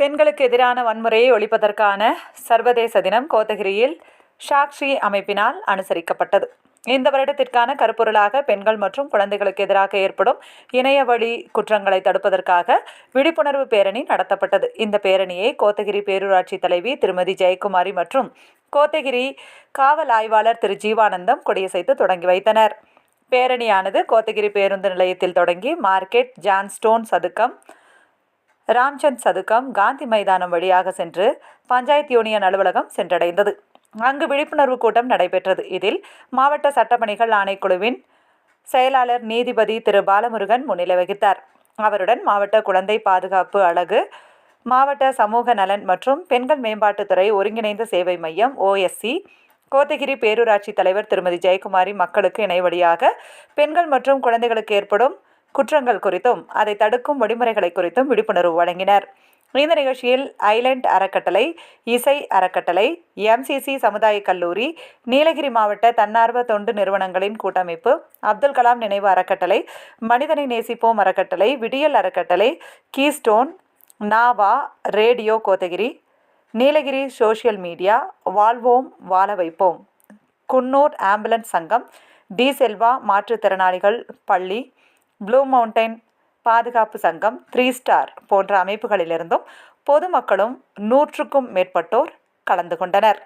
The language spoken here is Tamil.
பெண்களுக்கு எதிரான வன்முறையை ஒழிப்பதற்கான சர்வதேச தினம் கோத்தகிரியில் சாக்ஷி அமைப்பினால் அனுசரிக்கப்பட்டது. இந்த வருடத்திற்கான கருப்பொருளாக பெண்கள் மற்றும் குழந்தைகளுக்கு எதிராக ஏற்படும் இணைய வழி குற்றங்களை தடுப்பதற்காக விழிப்புணர்வு பேரணி நடத்தப்பட்டது. இந்த பேரணியை கோத்தகிரி பேரூராட்சி தலைவி திருமதி ஜெயக்குமாரி மற்றும் கோத்தகிரி காவல் ஆய்வாளர் திரு ஜீவானந்தம் கொடியசைத்து தொடங்கி வைத்தனர். பேரணியானது கோத்தகிரி பேருந்து நிலையத்தில் தொடங்கி மார்க்கெட் ஜான்ஸ்டோன் சதுக்கம் ராம்சந்த் சதுக்கம் காந்தி மைதானம் வழியாக சென்று பஞ்சாயத்து யூனியன் அலுவலகம் சென்றடைந்தது. அங்கு விழிப்புணர்வு கூட்டம் நடைபெற்றது. இதில் மாவட்ட சட்டப்பணிகள் ஆணைக்குழுவின் செயலாளர் நீதிபதி திரு. பாலமுருகன் முன்னிலை வகித்தார். அவருடன் மாவட்ட குழந்தை பாதுகாப்பு அழகு மாவட்ட சமூக நலன் மற்றும் பெண்கள் மேம்பாட்டுத்துறை ஒருங்கிணைந்த சேவை மையம் ஓஎஸ்சி கோத்தகிரி பேரூராட்சி தலைவர் திருமதி ஜெயக்குமாரி மக்களுக்கு இணையவழியாக பெண்கள் மற்றும் குழந்தைகளுக்கு ஏற்படும் குற்றங்கள் குறித்தும் அதை தடுக்கும் வழிமுறைகளை குறித்தும் விழிப்புணர்வு வழங்கினர். இந்த நிகழ்ச்சியில் ஐலண்ட் அறக்கட்டளை இசை அறக்கட்டளை எம்சிசி சமுதாய கல்லூரி நீலகிரி மாவட்ட தன்னார்வ தொண்டு நிறுவனங்களின் கூட்டமைப்பு அப்துல் கலாம் நினைவு அறக்கட்டளை மனிதனை நேசிப்போம் அறக்கட்டளை விடியல் அறக்கட்டளை கீஸ்டோன் நாவா radio Kotagiri Nilgiri social media வாழ்வோம் வாழ வைப்போம். குன்னூர் ஆம்புலன்ஸ் சங்கம் டி செல்வா மாற்றுத்திறனாளிகள் பள்ளி ப்ளூ மவுண்டைன் பாதுகாப்பு சங்கம் த்ரீ ஸ்டார் போன்ற அமைப்புகளிலிருந்தும் பொதுமக்களும் நூற்றுக்கும் மேற்பட்டோர் கலந்து கொண்டனர்.